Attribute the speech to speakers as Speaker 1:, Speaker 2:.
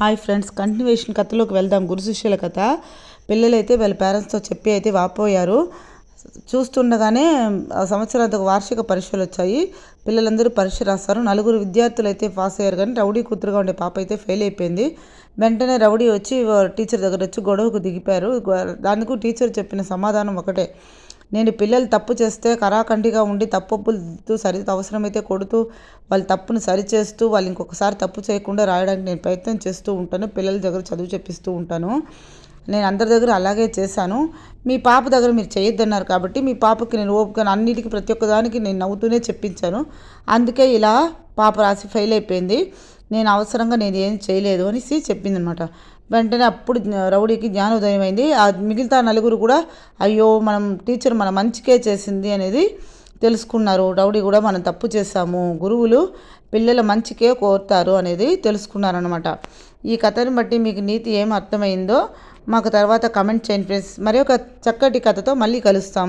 Speaker 1: Hi friends continuation కథలోకి వెళ్దాం. గురు శిష్యుల కథ. పిల్లలైతే వాళ్ళ పేరెంట్స్తో చెప్పి అయితే వాపోయారు. చూస్తుండగానే ఆ వార్షిక పరీక్షలు వచ్చాయి. పిల్లలందరూ పరీక్ష రాస్తారు. నలుగురు విద్యార్థులు అయితే పాస్ అయ్యారు కానీ రౌడీ కూతురుగా ఉండే పాప అయితే ఫెయిల్ అయిపోయింది. వెంటనే రౌడీ వచ్చి టీచర్ దగ్గర వచ్చి గొడవకు దిగిపోయారు. దానికి టీచర్ చెప్పిన సమాధానం ఒకటే. నేను పిల్లలు తప్పు చేస్తే కరాఖండిగా ఉండి తప్పులు సరి అవసరమైతే కొడుతూ వాళ్ళ తప్పును సరిచేస్తూ వాళ్ళు ఇంకొకసారి తప్పు చేయకుండా రాయడానికి నేను ప్రయత్నం చేస్తూ ఉంటాను. పిల్లల దగ్గర చదువు చెప్పిస్తూ ఉంటాను. నేను అందరి దగ్గర అలాగే చేశాను. మీ పాప దగ్గర మీరు చేయొద్దన్నారు కాబట్టి మీ పాపకి నేను ఓపికను అన్నిటికీ ప్రతి ఒక్కదానికి నేను నవ్వుతూనే చెప్పించాను. అందుకే ఇలా పాప రాసి ఫెయిల్ అయిపోయింది. నేను అవసరంగా నేను ఏం చేయలేదు అనేసి చెప్పింది అనమాట వెంటనే అప్పుడు రౌడీకి జ్ఞానోదయం అయింది ఆ మిగతా నలుగురు కూడా అయ్యో మనం టీచర్ మన మంచికే చేసింది అనేది తెలుసుకున్నారు. రౌడీ కూడా మనం తప్పు చేశాము గురువులు పిల్లల మంచికే కోరుతారు అనేది తెలుసుకున్నారనమాట ఈ కథను బట్టి మీకు నీతి ఏం అర్థమైందో మాకు తర్వాత కమెంట్ చేయండి ఫ్రెండ్స్. మరి ఒక చక్కటి కథతో మళ్ళీ కలుస్తాం.